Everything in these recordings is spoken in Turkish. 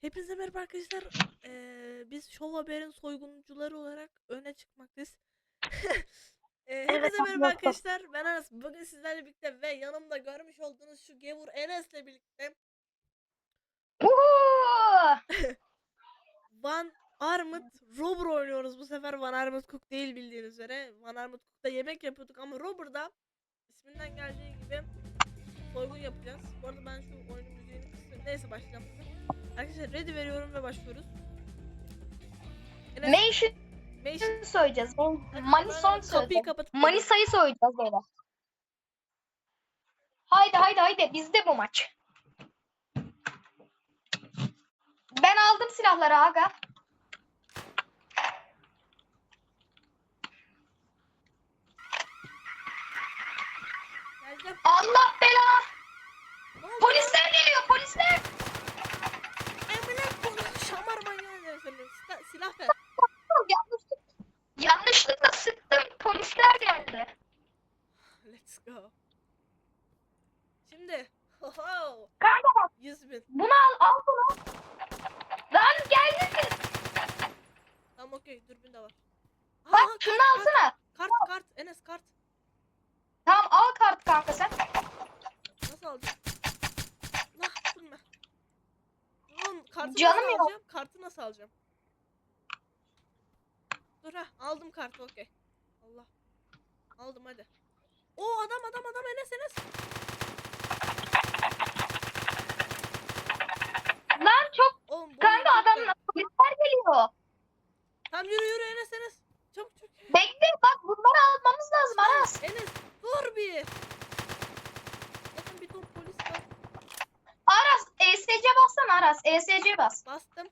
Hepinize merhaba arkadaşlar. Ee, biz Show Haber'in soyguncuları olarak öne çıkmaktayız. ee, hepinize merhaba arkadaşlar. Ben Aras. Bugün sizlerle birlikte ve yanımda görmüş olduğunuz şu gevur Enes'le birlikte! Van Armut Robber oynuyoruz. Bu sefer Van Armut Cook değil bildiğiniz üzere. Van Armut Cook'ta yemek yapıyorduk ama Robber'da isminden geldiği gibi soygun yapacağız. Bu arada ben şu oyunun müziğini kısayım. Neyse başlayalım. Arkadaşlar ready veriyorum ve başlıyoruz. Enes, Mansion Mansion- soyacağız. Manison Kapıyı soyacağız. kapatıp Manisa'yı soyacağız böyle. Haydi haydi haydi bizde bu maç. Ben aldım silahları aga. Geleceğim. Allah bela. Ne oldu? Polisler geliyor polisler. Emine konusu şamar manyağı ne senin? Sila- Silah ver. Yanlışlıkla, yanlışlıkla sıktım. Polisler geldi. Let's go. Şimdi. Oho. Kanka bak 100 bin. bunu al al bunu. Lan geldi. Tamam okey dürbün de var. Aa, Bak kart, şunu kart, alsana. Kart kart Enes kart. Tamam al kart kanka sen. Nasıl alacağım? Nah bu ne? Oğlum kartı Canım nasıl yok. alacağım? Kartı nasıl alacağım? Dur ha aldım kartı okey. Allah. Aldım hadi. O adam adam adam Enes Enes. Lan çok Oğlum bu kanka oyun çok adamla garip. polisler geliyor. Tamam yürü yürü Enes Enes. Çabuk çabuk. Bekle bak bunları almamız lazım Aras. Enes dur bir. Bakın bir ton polis var. Aras ESC Aras ESC bas. Bastım.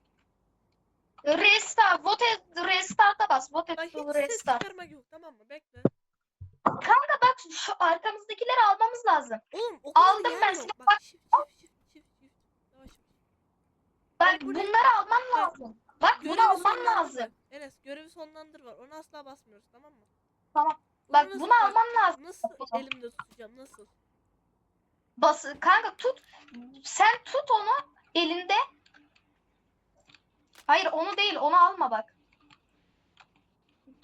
Restart, vote restart'a bas. Vote Bak hiç ses restart. çıkarmak yok tamam mı? Bekle. Kanka bak şu arkamızdakileri almamız lazım. Oğlum o kadar Aldım yer ben yok. Bak. Yavaş. Bak bu ne? bunları alman lazım. Bak bunu alman sonlandır lazım. Enes görevi sonlandır var. Ona asla basmıyoruz tamam mı? Tamam. Bak nasıl- bunu alman lazım. Nasıl elimde tutacağım? Nasıl? Bas kanka tut. Sen tut onu elinde. Hayır onu değil onu alma bak.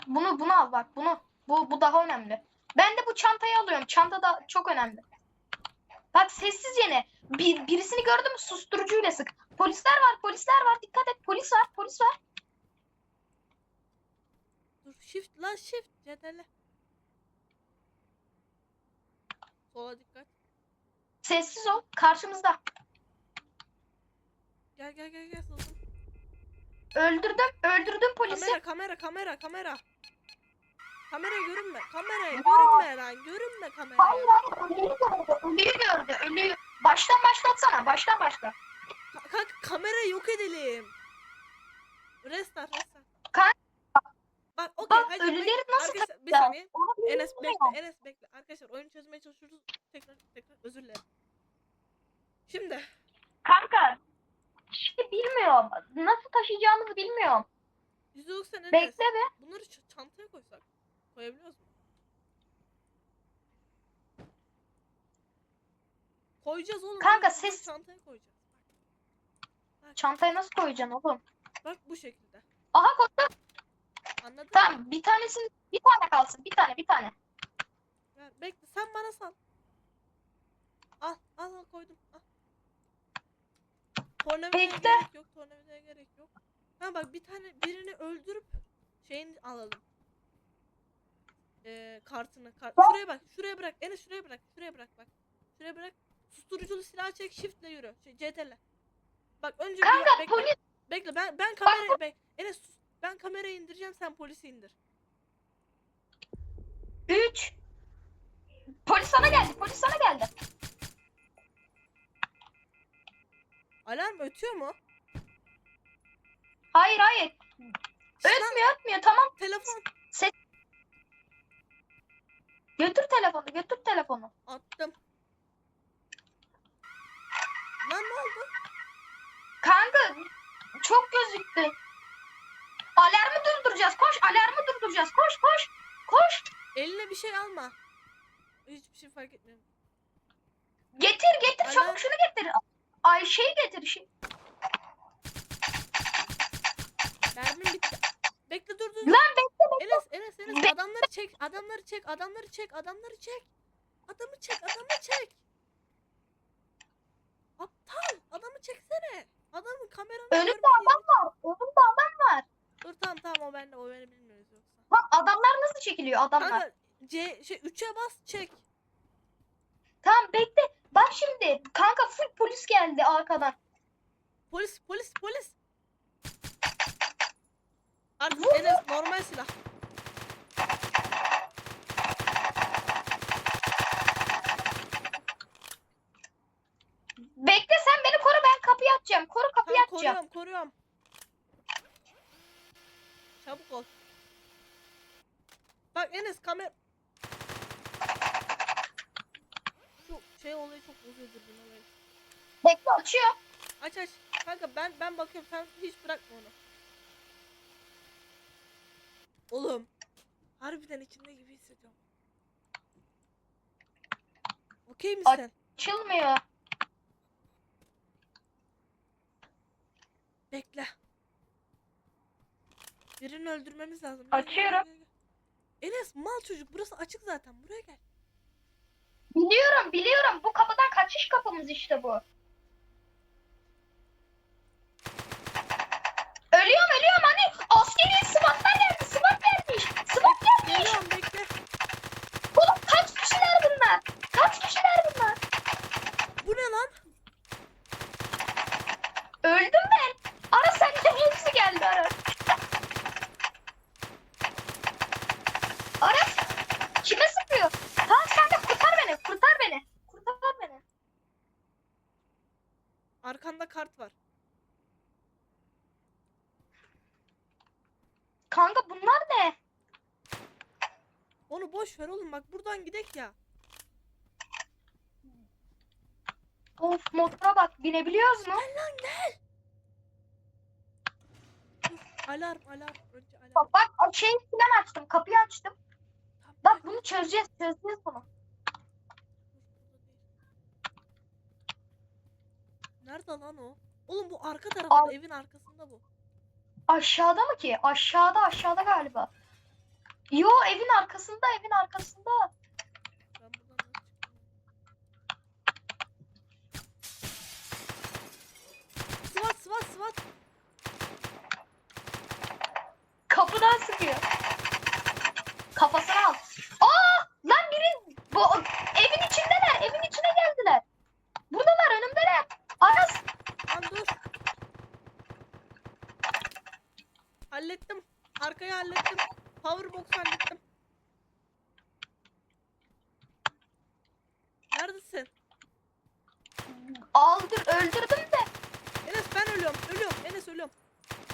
Bunu bunu al bak bunu. Bu bu daha önemli. Ben de bu çantayı alıyorum. Çanta da çok önemli. Bak sessizce ne? Bir, birisini gördün mü susturucuyla sık. Polisler var polisler var dikkat et polis var polis var. Dur shift lan shift. CTRL. Sola dikkat. Sessiz ol karşımızda. Gel gel gel gel sızdım. Öldürdüm öldürdüm polisi. Kamera kamera kamera kamera. Kamera görünme. Kamera görünme lan. Görünme kamera. Hayır hayır ölüyü gördü ölüyü gördü ölüyü. Baştan başlatsana baştan başla. Kanka kamerayı yok edelim. Restart restart. Kanka, Bak okey Bak hadi ölüleri bek- nasıl Arkadaşlar bir saniye. onu Enes bekle Enes bekle. Arkadaşlar oyunu çözmeye çalışıyoruz. Tekrar tekrar özür dilerim. Şimdi Kanka şey bilmiyorum. Nasıl taşıyacağımızı bilmiyorum. %90 Enes. Bekle be. Bunları ç- çantaya koysak. Koyabiliyoruz mu? Koyacağız oğlum. Kanka, bunları ses- Çantaya koyacağız. Bak, Çantayı nasıl koyacaksın oğlum? bak bu şekilde. Aha koydum. Anladın mı? Tamam bir tanesini bir tane kalsın. Bir tane bir tane. Ver, bekle sen bana sal. Al al al koydum. Al. Tornavidaya Bekle. gerek yok. Tornavidaya gerek yok. Ha bak bir tane birini öldürüp şeyini alalım. Ee, kartını. Kart. Şuraya bak. Şuraya bırak. Enes şuraya bırak. Şuraya bırak bak. Şuraya bırak. Susturuculu silah çek. Shiftle yürü. Şey, CTRL. Bak önce bir Kanka bekle. polis Bekle ben ben kamerayı bek. Enes sus. Ben kamerayı indireceğim sen polisi indir. 3 Polis sana geldi. Polis sana geldi. Alarm ötüyor mu? Hayır hayır. Ötmüyor ötmüyor. Tamam. telefon Götür telefonu. Götür telefonu. attım. Lan ne oldu? Kanka çok gözüktü. Alarmı durduracağız. Koş. Alarmı durduracağız. Koş koş. Koş. Eline bir şey alma. Hiçbir şey fark etmiyor. Getir getir Alarm- çabuk şunu getir. Ayşe'yi getir şimdi. Mermim bitti. Bekle dur dur. Lan bekle bekle. Enes Enes Enes Be adamları çek adamları çek adamları çek adamları çek. Adamı çek adamı çek. Aptal adamı çeksene. Adamın kameranı Önümde adam var. Önümde adam var. Dur tamam tamam o bende o beni bilmiyoruz yoksa. Lan adamlar nasıl çekiliyor adamlar? Kanka C şey 3'e bas çek. Tamam bekle. Bak şimdi kanka full polis geldi arkadan. Polis polis polis. Artık Vur, Enes normal silah. Bekle sen beni koru ben kapıyı açacağım. Koru kapıyı Tamam açacağım. koruyorum koruyorum. Çabuk ol. Bak Enes kamer... Şu dürbün olayı. Bekle açıyor. Aç aç. Kanka ben ben bakıyorum sen hiç bırakma onu. Oğlum. Harbiden içinde gibi hissediyorum. Okey misin? Açılmıyor. Bekle. Birini öldürmemiz lazım. Gel, Açıyorum. gel, gel. Enes mal çocuk burası açık zaten buraya gel. Biliyorum biliyorum. Bu kapıdan kaçış kapımız işte bu. Ölüyorum ölüyorum hani askeri SWAT'tan geldi. SWAT gelmiş. SWAT gelmiş. Geliyorum bekle. Oğlum kaç kişiler bunlar? Kaç kişiler bunlar? Bu ne lan? Öldüm ben. Ara sen de hepsi geldi ara. Ara. Kime sıkıyor? Tamam sen de kurtar beni. Kurtar beni. Kurtar beni. Arkanda kart var. Kanka bunlar ne? Onu boş ver oğlum bak buradan gidek ya. Of motora bak binebiliyoruz mu? Gel lan gel. Alarm alarm önce alarm. Bak bak şey falan açtım. Kapıyı açtım. Bak bunu çözeceğiz. Çözeceğiz bunu. Nerede lan o? Oğlum bu arka tarafta Al. evin arkasında bu. Aşağıda mı ki? Aşağıda aşağıda galiba. Yo evin arkasında evin arkasında. Ben buradan nasıl SWAT SWAT SWAT. Kapıdan sıkıyor. Kafasına al. Aa! Lan biri bu evin içindeler. Evin içine geldiler. Buradalar önümdeler. Aras Lan dur. Hallettim. Arkayı hallettim. Powerbox hallettim. Neredesin? aldır öldürdüm ölüyorum. Ölüyorum. Enes ölüyorum.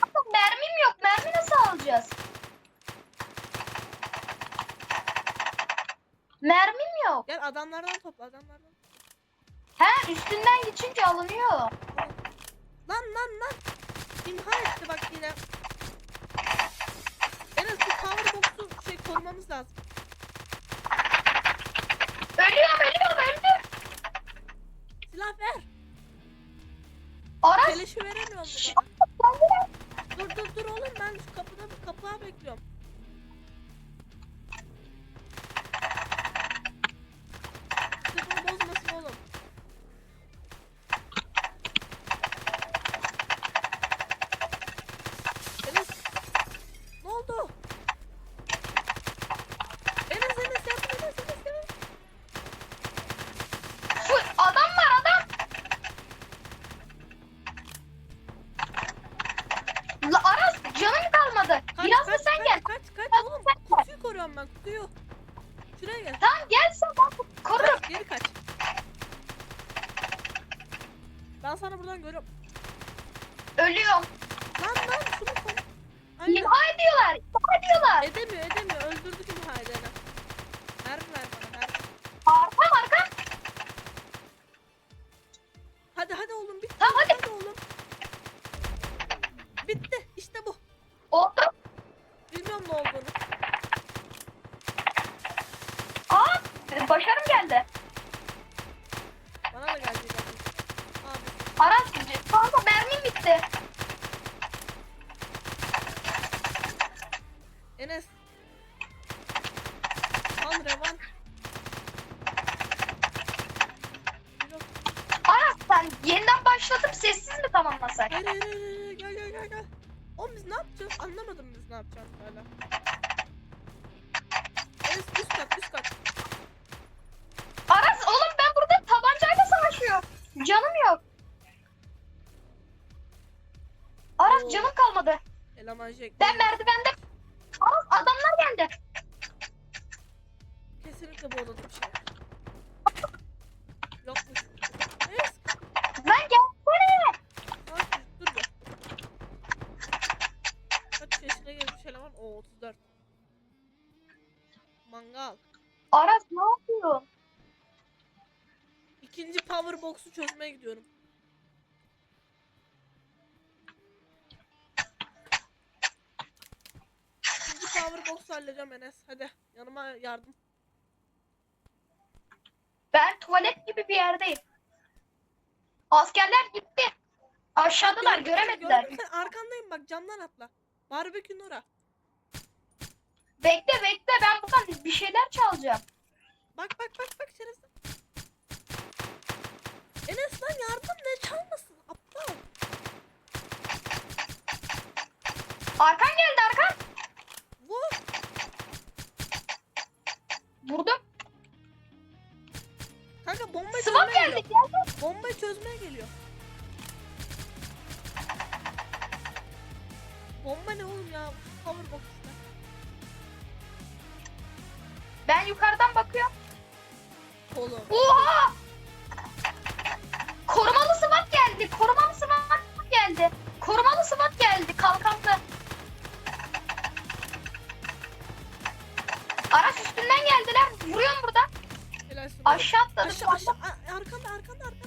Ama mermim yok. Mermi nasıl alacağız? Mermim yok. Gel adamlardan topla adamlardan. He üstünden geçince alınıyor. Lan lan lan. İmha etti bak yine. Enes bu powerbox'u şey korumamız lazım. Keleşi veremiyorum Dur dur dur oğlum ben şu kapıda kapığa bekliyorum. Gel. Sen bak. Kaç, geri kaç. Ben sana buradan görüyorum. Ölüyorum. Lan lan şunu koy. Aynen. İmha ediyorlar. İmha ediyorlar. Edemiyor edemiyor. Öldürdük imha edeni. Mermi ver bana mermi. Arkam arkam. Hadi hadi oğlum bitti. Tamam, hadi. Evet üst kat üst kat. Aras oğlum ben burada tabancayla savaşıyorum. Canım yok. Aras Oo. canım kalmadı. Eleman Jack. Ben merdivende... halledeceğim Enes. Hadi yanıma yardım. Ben tuvalet gibi bir yerdeyim. Askerler gitti. Aşağıdalar Gördüm, göremediler. gördüm. Sen arkandayım bak camdan atla. Barbekü Nora. Bekle bekle ben buradan bir şeyler çalacağım. Bak bak bak bak şerefsiz. Enes lan yardım ne çalmasın aptal. Arkan geldi arkan. Vur. Vurdum. Kanka bombayı Sıvam çözmeye geldi geliyor. geldi. Bombayı çözmeye geliyor. Bomba ne oğlum ya? Power box işte. Ben yukarıdan bakıyorum. Oğlum. Oha! Korumalı SWAT geldi. Korumalı SWAT geldi. Korumalı SWAT geldi. Kalkanlı. Geldiler. Vuruyorum. Helal sana. Aşağı atladım. Aşağı aşağı. Arkanda arkanda arkanda.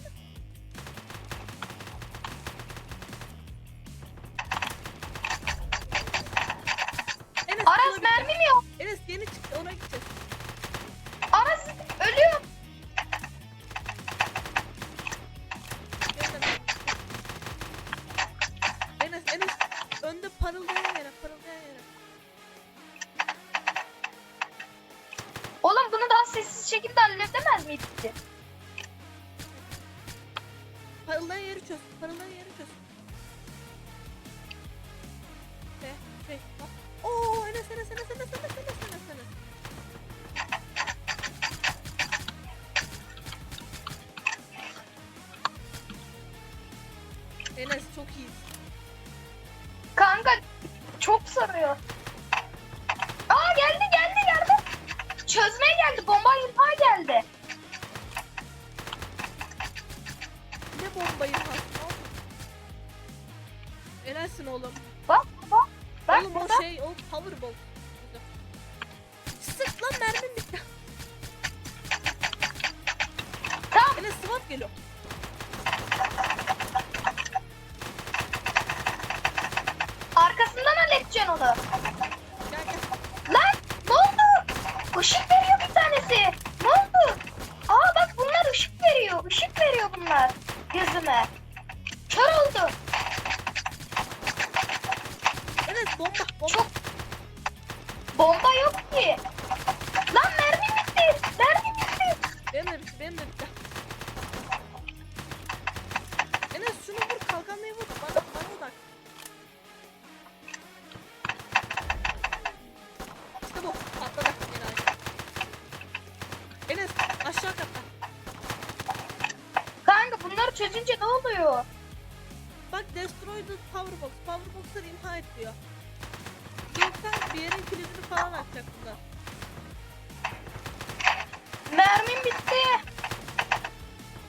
Enes'sin oğlum. Bak bak. Bak oğlum burada. o şey o power box. Sık lan mermim bitti. Tamam. Enes SWAT geliyor. Aşağı katta. Kanka bunları çözünce ne oluyor? Bak destroy the power box. Power box'ları imha et diyor. Yoksa bir yerin kilidini falan açacak bunlar. Mermim bitti.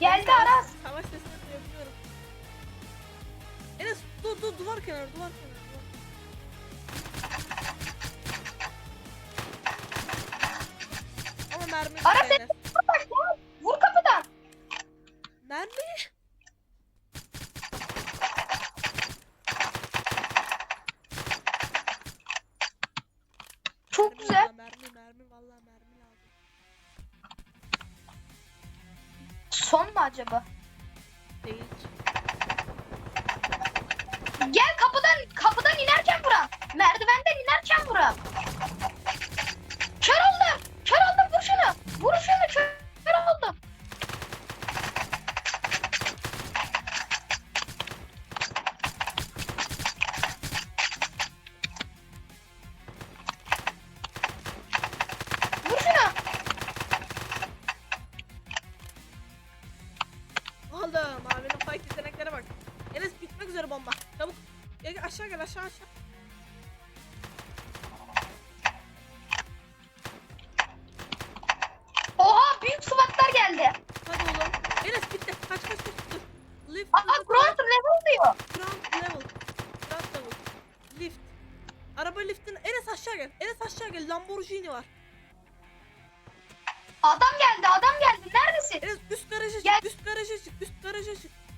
Geldi Aras. Savaş sesini duyabiliyorum. Enes dur dur duvar kenarı duvar kenarı. Duvar. Ama mermi bitti Aras Enes. Kapıdan kapıdan inerken vuram. Merdivenden inerken vuram. Çık. Üst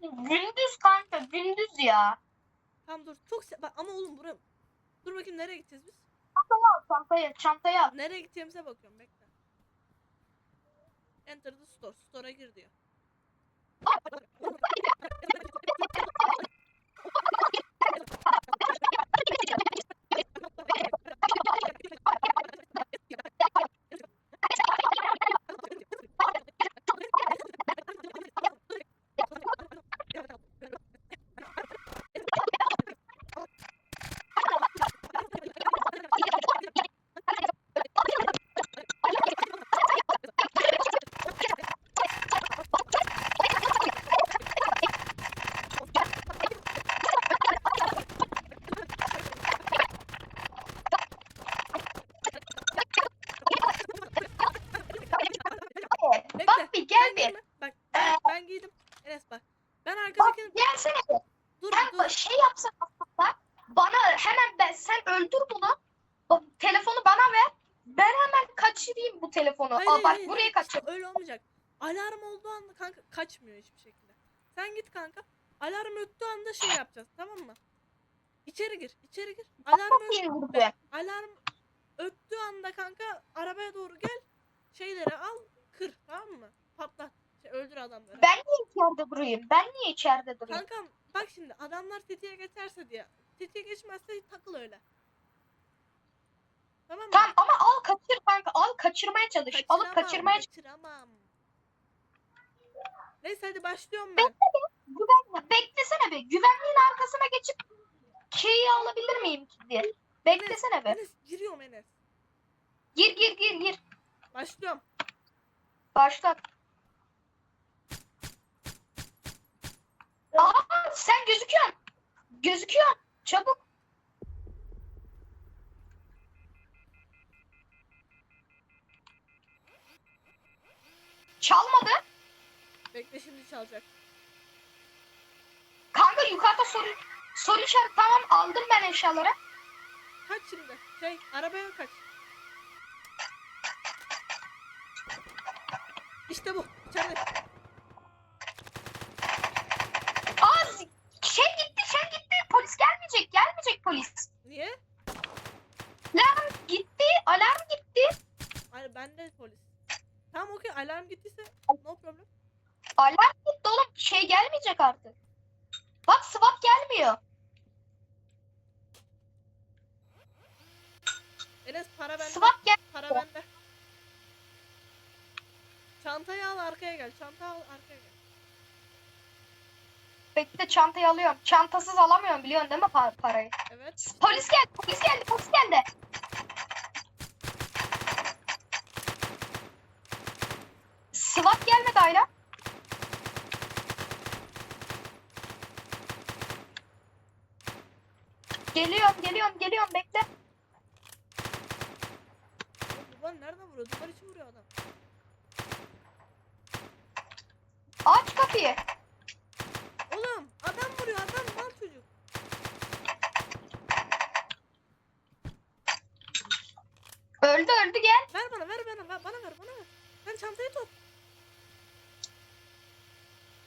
Gündüz kanka gündüz ya. Tamam dur. Çok se- bak ama oğlum bura Dur bakayım nereye gideceğiz biz? Al çantaya çantaya. al. Nereye gideceğimize bakıyorum bekle. Enter the store. Store'a gir diyor. Bekle. Bak bir gel Ben bir. giyeyim mi? Bak ben, ben giydim. Enes bak. Ben arkadakini Gelsene bir. dur Sen dur. şey yapsan aslında bana hemen ben sen öldür bunu. O telefonu bana ver. Ben hemen kaçırayım bu telefonu. Hayır, hayır, bak hayır, buraya kaçır. Öyle olmayacak. Alarm olduğu anda kanka kaçmıyor hiçbir şekilde. Sen git kanka. Alarm öttüğü anda şey yapacağız tamam mı? İçeri gir, içeri gir. Alarm, Nasıl ö- yeni vurdu? alarm öttüğü anda kanka arabaya doğru gel. Şeyleri al, kır tamam mı? Patlat. Şey, öldür adamları. Ben niye içeride durayım? Ben niye içeride durayım? Kankam bak şimdi adamlar tetiğe geçerse diye. Tetiğe geçmezse takıl öyle. Tamam mı? Tamam ama al kaçır kanka. Al kaçırmaya çalış. Alıp Kaçıramam, kaçırmaya çalış. kaçıramam. Neyse hadi başlıyorum ben. Güvenle. Beklesene bir. Güvenliğin arkasına geçip şeyi alabilir miyim ki diye. Beklesene bir. Enes giriyorum Enes. Gir gir gir gir. Başlıyorum. Başlat. Aa sen gözüküyorsun. Gözüküyorsun. Çabuk. Çalmadı. Bekle şimdi çalacak. Kanka yukarıda soru soru işareti tamam aldım ben eşyaları. Kaç şimdi. Şey arabaya kaç. İşte bu. İçeride. Aa z- şey gitti şey gitti polis gelmeyecek gelmeyecek polis. Niye? Alarm gitti alarm gitti. Hayır bende polis. Tamam okey alarm problem. Alarm gitti oğlum şey gelmeyecek artık. Bak SWAT gelmiyor. Enes para bende. SWAT gel. Para bende. Çantayı al arkaya gel. Çanta al arkaya gel. Bekle çantayı alıyorum. Çantasız alamıyorum biliyorsun değil mi pa- parayı? Evet. Polis geldi, polis geldi, polis geldi. SWAT gelmedi hala. Geliyorum, geliyorum, geliyorum. Bekle. Duvar nereden vuruyor? Duvar içi vuruyor adam. Aç kapıyı. Oğlum adam vuruyor adam mal çocuk. Öldü, öldü gel. Ver bana ver bana ver, bana ver bana ver. Sen çantayı tut.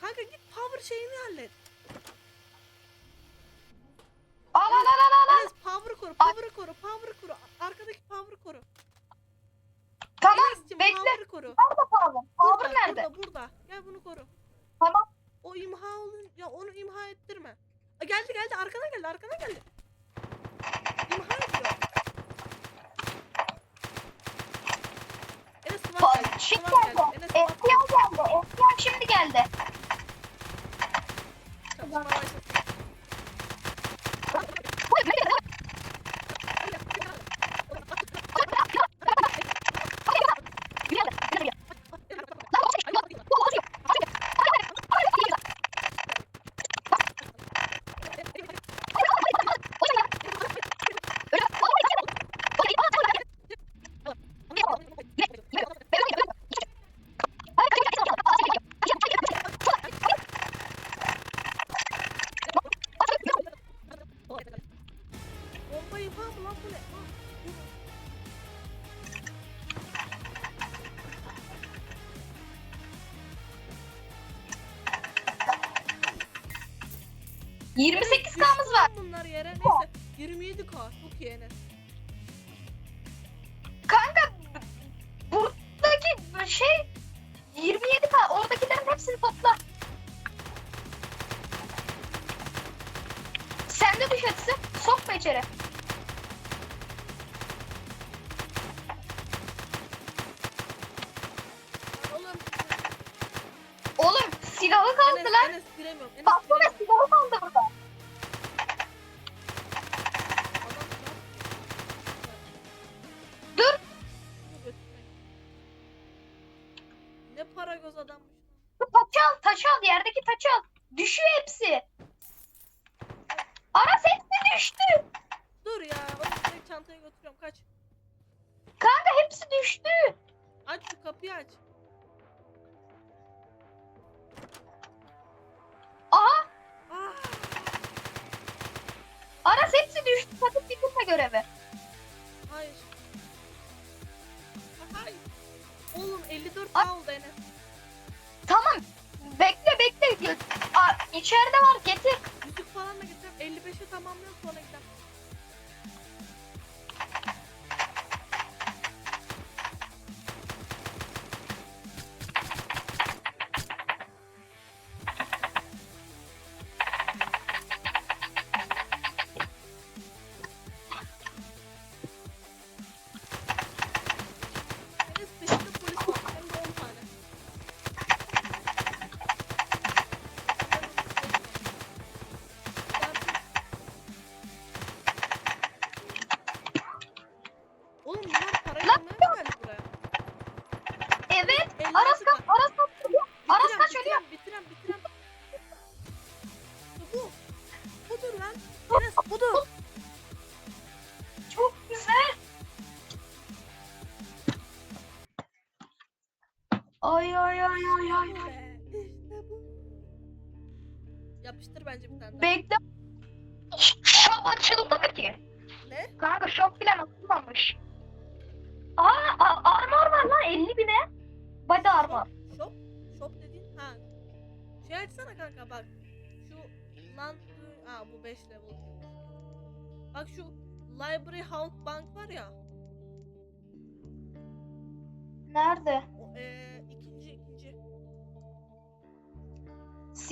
Kanka git power şeyini hallet. koru. Tamam. O imha olun ya onu imha ettirme. A, geldi geldi arkana geldi arkana geldi. İmha ediyor. Enes tamam geldi. Şey şimdi geldi. geldi. Enes geldi. Eskiyan şimdi geldi. Çatışmalar çatışmalar. 28 k'mız var. Bunlar yere. Neyse 27 k çok iyi Enes. Kanka buradaki şey 27 k oradakilerin hepsini topla. Sen de düş hepsi. Sokma içeri. Çantayı götürüyorum. Kaç. Kanka hepsi düştü. Aç şu kapıyı aç. Aha Ah. Aras hepsi düştü. Sakın bitirme görevi. Hayır. Hayır. Oğlum 54 k oldu Enes. Tamam. Bekle bekle. Aa, içeride var getir. Yüzük falan da getireceğim. 55'e tamamlıyorum sonra gidelim.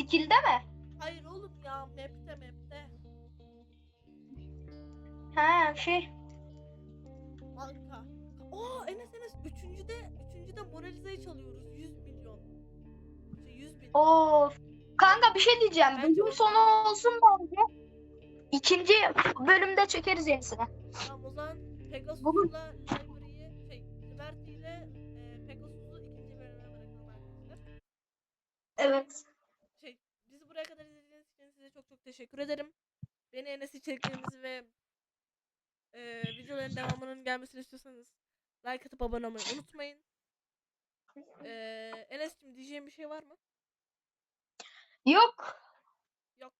Skill'de mi? Hayır oğlum ya map'te map'te. He şey. Banka. Oo Enes Enes üçüncüde üçüncüde Moraliza'yı çalıyoruz 100 milyon. Şey 100 bin. Of. Kanka bir şey diyeceğim. Bence Bölüm sonu olsun bence. İkinci bölümde çekeriz yenisini. Tamam o zaman Pegasus'la şey Liberty ile e, Pegasus'u ikinci bölüme bırakalım arkadaşlar. Evet. Şey bizi buraya kadar izlediğiniz için size çok çok teşekkür ederim. Beni Enes içeriklerimizi ve e, videoların devamının gelmesini istiyorsanız like atıp abone olmayı unutmayın. E, Enes'cim diyeceğim bir şey var mı? Yok. Yok.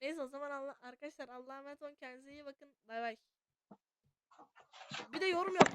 Neyse o zaman Allah, arkadaşlar Allah'a emanet olun kendinize iyi bakın. Bay bay. Bir de yorum yapın.